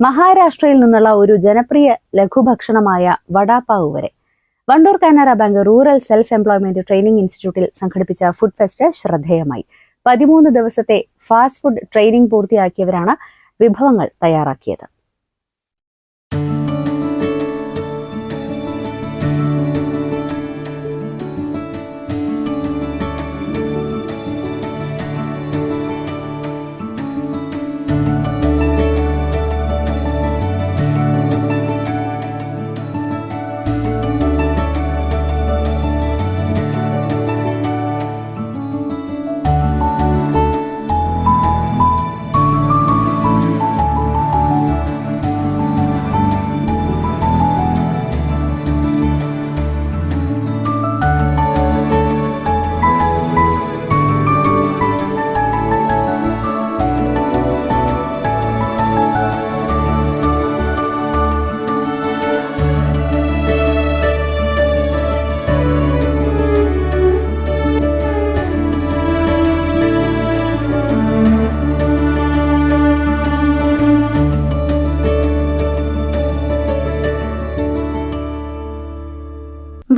മഹാരാഷ്ട്രയിൽ നിന്നുള്ള ഒരു ജനപ്രിയ ലഘുഭക്ഷണമായ വടാപാവ് വരെ. Wandoor Canara bank rural self employment training ഇൻസ്റ്റിറ്റ്യൂട്ടിൽ സംഘടിപ്പിച്ച ഫുഡ് ഫെസ്റ്റ് ശ്രദ്ധേയമായി. പതിമൂന്ന് ദിവസത്തെ ഫാസ്റ്റ് ഫുഡ് ട്രെയിനിംഗ് പൂർത്തിയാക്കിയവരാണ് വിഭവങ്ങൾ തയ്യാറാക്കിയത്.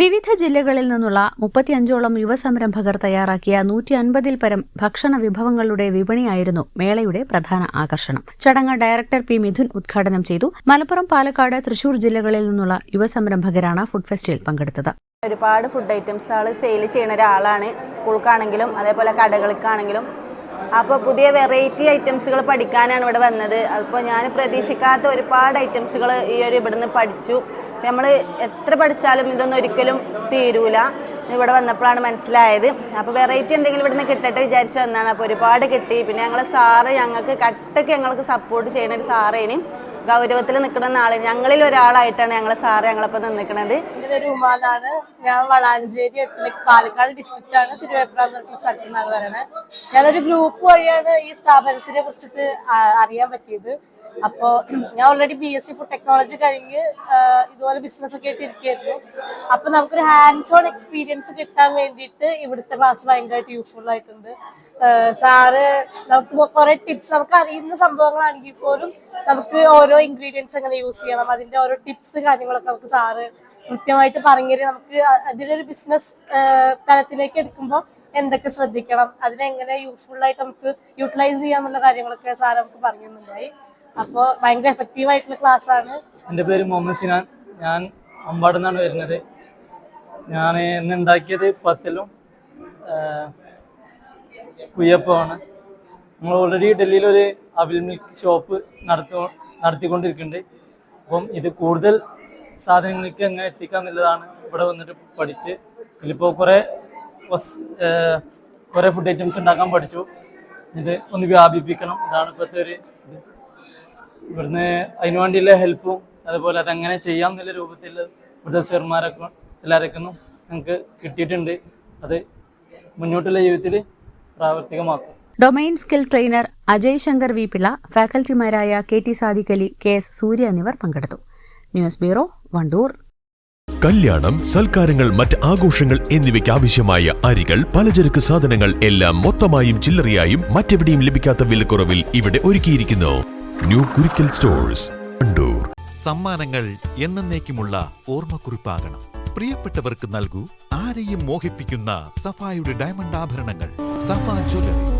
വിവിധ ജില്ലകളിൽ നിന്നുള്ള മുപ്പത്തിയഞ്ചോളം യുവസംരംഭകർ തയ്യാറാക്കിയ നൂറ്റി അൻപതിൽ പരം ഭക്ഷണ വിഭവങ്ങളുടെ വിപണിയായിരുന്നു മേളയുടെ പ്രധാന ആകർഷണം. ചടങ്ങ് ഡയറക്ടർ പി മിഥുൻ ഉദ്ഘാടനം ചെയ്തു. മലപ്പുറം പാലക്കാട് തൃശൂർ ജില്ലകളിൽ നിന്നുള്ള യുവസംരംഭകരാണ് ഫുഡ് ഫെസ്റ്റിൽ പങ്കെടുത്തത്. ഒരുപാട് ഫുഡ് ഐറ്റംസ് ആൾ സെയിൽ ചെയ്യുന്ന ഒരാളാണ്. സ്കൂൾക്കാണെങ്കിലും അതേപോലെ കടകൾക്കാണെങ്കിലും. അപ്പോൾ പുതിയ വെറൈറ്റി ഐറ്റംസുകൾ പഠിക്കാനാണ് ഇവിടെ വന്നത്. അപ്പോൾ ഞാൻ പ്രതീക്ഷിക്കാത്ത ഒരുപാട് ഐറ്റംസുകൾ ഈ ഒരു ഇവിടുന്ന് പഠിച്ചു. നമ്മൾ എത്ര പഠിച്ചാലും ഇതൊന്നും ഒരിക്കലും തീരൂല. ഇവിടെ വന്നപ്പോഴാണ് മനസ്സിലായത്. അപ്പോൾ വെറൈറ്റി എന്തെങ്കിലും ഇവിടുന്ന് കിട്ടട്ടെ വിചാരിച്ചു വന്നാണ് അപ്പോൾ ഒരുപാട് കിട്ടി. പിന്നെ ഞങ്ങളെ സാറ് ഞങ്ങൾക്ക് കട്ടൊക്കെ ഞങ്ങൾക്ക് സപ്പോർട്ട് ചെയ്യുന്ന ഒരു സാറേന്. ഗൗരവത്തിൽ നിൽക്കുന്ന ആളെ ഞങ്ങളിൽ ഒരാളായിട്ടാണ് ഞങ്ങളെ സാറ് ഞങ്ങളിപ്പോ നിന്നിക്കണത് എന്റെ പേര് ഉമാനാണ് ഞാൻ വളാഞ്ചേരി എട്ടിലെ പാലക്കാട് ഡിസ്ട്രിക്റ്റാണ് തിരുവേപ്ര എന്ന് പറഞ്ഞ സ്ഥലത്ത് ഞാനൊരു ഗ്രൂപ്പ് വഴിയാണ് ഈ സ്ഥാപനത്തിനെ കുറിച്ചിട്ട് അറിയാൻ പറ്റിയത്. അപ്പോൾ ഞാൻ already B S C food technology കഴിഞ്ഞ് ഇതുപോലെ ബിസിനസ് ഒക്കെ ആയിട്ട് ഇരിക്കുകയായിരുന്നു. അപ്പൊ നമുക്കൊരു ഹാൻഡ്സ് ഓൺ എക്സ്പീരിയൻസ് കിട്ടാൻ വേണ്ടിയിട്ട് ഇവിടുത്തെ ക്ലാസ് ഭയങ്കരമായിട്ട് യൂസ്ഫുൾ ആയിട്ടുണ്ട്. സാറ് നമുക്ക് കുറെ ടിപ്സ് നമുക്ക് അറിയുന്ന സംഭവങ്ങളാണെങ്കിൽ പോലും നമുക്ക് ഓരോ ഇൻഗ്രീഡിയൻസ് എങ്ങനെ യൂസ് ചെയ്യണം അതിന്റെ ഓരോ ടിപ്സ് കാര്യങ്ങളൊക്കെ നമുക്ക് സാറ് കൃത്യമായിട്ട് പറഞ്ഞു തരും. നമുക്ക് അതിലൊരു ബിസിനസ് തലത്തിലേക്ക് എടുക്കുമ്പോൾ എന്തൊക്കെ ശ്രദ്ധിക്കണം അതിനെങ്ങനെ യൂസ്ഫുൾ ആയിട്ട് നമുക്ക് യൂട്ടിലൈസ് ചെയ്യാമെന്നുള്ള കാര്യങ്ങളൊക്കെ സാർ നമുക്ക് പറഞ്ഞു തന്നിട്ടുണ്ടായി. അപ്പോൾ ഭയങ്കര എഫക്റ്റീവ് ആയിട്ടുള്ള ക്ലാസ് ആണ്. എന്റെ പേര് മുഹമ്മദ് സിനാൻ. ഞാൻ അമ്പാട് നിന്നാണ് വരുന്നത്. ഞാൻ ഇന്ന് ഉണ്ടാക്കിയത് പത്തിലും കുയ്യപ്പമാണ് നമ്മൾ ഓൾറെഡി ഡൽഹിയിൽ ഒരു അവിൽ മിൽക്ക് ഷോപ്പ് നടത്തി നടത്തിക്കൊണ്ടിരിക്കുന്നുണ്ട്. അപ്പം ഇത് കൂടുതൽ സാധനങ്ങൾക്ക് എങ്ങനെ എത്തിക്കാം എന്നുള്ളതാണ് ഇവിടെ വന്നിട്ട് പഠിച്ച്. ഇതിലിപ്പോൾ കുറേ കുറേ ഫുഡ് ഐറ്റംസ് ഉണ്ടാക്കാൻ പഠിച്ചു. ഇത് ഒന്ന് വ്യാപിപ്പിക്കണം. ഇതാണ് ഇപ്പോഴത്തെ ഒരു ഇത്. ഇവിടുന്ന് അതിനു വേണ്ടിയുള്ള ഹെൽപ്പും അതുപോലെ അതെങ്ങനെ ചെയ്യാം എന്നുള്ള രൂപത്തിൽ ഇവിടുത്തെ സെർമാരൊക്കെ എല്ലാവരൊക്കെ നമുക്ക് കിട്ടിയിട്ടുണ്ട്. അത് മുന്നോട്ടുള്ള ജീവിതത്തിൽ പ്രാവർത്തികമാക്കും. Domain skill trainer Ajay Shankar V Pillai ഫാക്കൽറ്റിമാരായ K T Sadiqali K S Surya എന്നിവർ പങ്കെടുത്തു. News bureau Wandoor. കല്യാണം സൽക്കാരങ്ങൾ മറ്റ് ആഘോഷങ്ങൾ എന്നിവയ്ക്ക് ആവശ്യമായ അരികൾ പലചരക്ക് സാധനങ്ങൾ എല്ലാം മൊത്തമായും ചില്ലറയായും മറ്റെവിടെയും ലഭിക്കാത്ത വിലക്കുറവിൽ ഇവിടെ ഒരുക്കിയിരിക്കുന്നു. ന്യൂ കുരിക്കൽ സ്റ്റോഴ്സ് കണ്ടൂർ സമ്മാനങ്ങൾ എന്നേക്കുമുള്ള ഓർമ്മക്കുറിപ്പാകണം. പ്രിയപ്പെട്ടവർക്ക് നൽകൂ ആരെയും മോഹിപ്പിക്കുന്ന സഫായുടെ ഡയമണ്ട് ആഭരണങ്ങൾ. സഫാ ജ്വല്ലറി.